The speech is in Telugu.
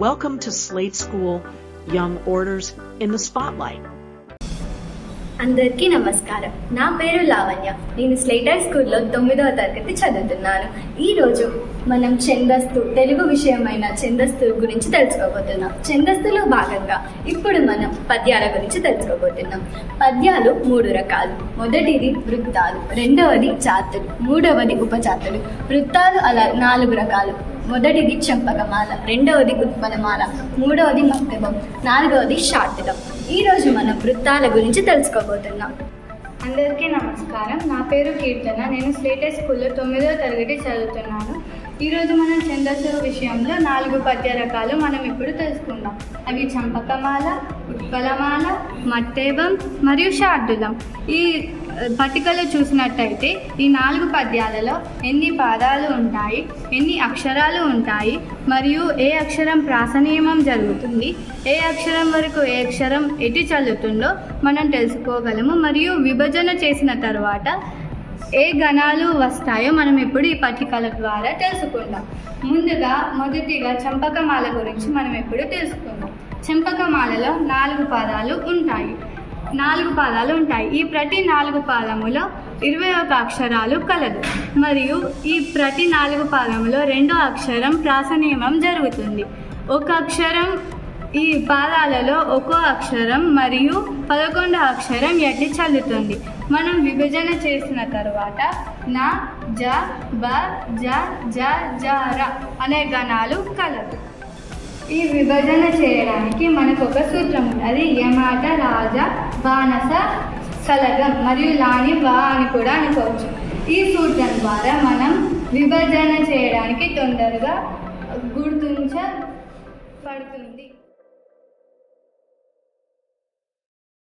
Welcome to Slate School Young Orders in the Spotlight. అందరికీ నమస్కారం. నా పేరు లావణ్య. నేను స్లేటర్ స్కూల్లో తొమ్మిదవ తరగతి చదువుతున్నాను. ఈరోజు మనం ఛందస్తు తెలుగు విషయమైన ఛందస్తు గురించి తెలుసుకోబోతున్నాం. ఛందస్తులో భాగంగా ఇప్పుడు మనం పద్యాల గురించి తెలుసుకోబోతున్నాం. పద్యాలు మూడు రకాలు. మొదటిది వృత్తాలు రెండవది జాతులు మూడవది ఉపజాతులు. వృత్తాలు అలా నాలుగు రకాలు. మొదటిది చంపకమాల రెండవది ఉత్పలమాల మూడవది మక్తబం నాలుగవది శాటిలం ఈరోజు మనం వృత్తాల గురించి తెలుసుకోబోతున్నాం. అందరికీ నమస్కారం. నా పేరు కీర్తన. నేను స్టేటస్ స్కూల్లో తొమ్మిదవ తరగతి చదువుతున్నాను. ఈరోజు మనం ఛందస్సు విషయంలో నాలుగు పద్య రకాలు మనం ఇప్పుడు తెలుసుకుందాం. అవి చంపకమాల ఉత్పలమాల మట్టేవం మరియు శార్దులం ఈ పట్టికలో చూసినట్టయితే ఈ నాలుగు పద్యాలలో ఎన్ని పాదాలు ఉంటాయి ఎన్ని అక్షరాలు ఉంటాయి మరియు ఏ అక్షరం ప్రాసనియమం జరుగుతుంది ఏ అక్షరం వరకు ఏ అక్షరం ఎటు చల్లుతుందో మనం తెలుసుకోగలము. మరియు విభజన చేసిన తర్వాత ఏ గణాలు వస్తాయో మనం ఇప్పుడు ఈ పట్టికల ద్వారా తెలుసుకుందాం. ముందుగా మొదటిగా చంపకమాల గురించి మనం ఇప్పుడు తెలుసుకుందాం. చంపకమాలలో నాలుగు పదాలు ఉంటాయి. నాలుగు పాదాలు ఉంటాయి. ఈ ప్రతి నాలుగు పాదములో ఇరవై ఒక అక్షరాలు కలదు. మరియు ఈ ప్రతి నాలుగు పాదములో రెండో అక్షరం ప్రాసనియమం జరుగుతుంది. ఒక అక్షరం ఈ పాదాలలో ఒక్కో అక్షరం మరియు పదకొండో అక్షరం ఎట్టి చల్లుతుంది. మనం విభజన చేసిన తర్వాత నా జ బ జ జ జ ర అనే గణాలు కలదు ఈ విభజన చేయడానికి మనకు ఒక సూత్రం ఉంది. అది యమాట రాజ బానస సలగం మరియు లాని బా అని కూడా అనుకోవచ్చు. ఈ సూత్రం ద్వారా మనం విభజన చేయడానికి తొందరగా గుర్తించబడుతుంది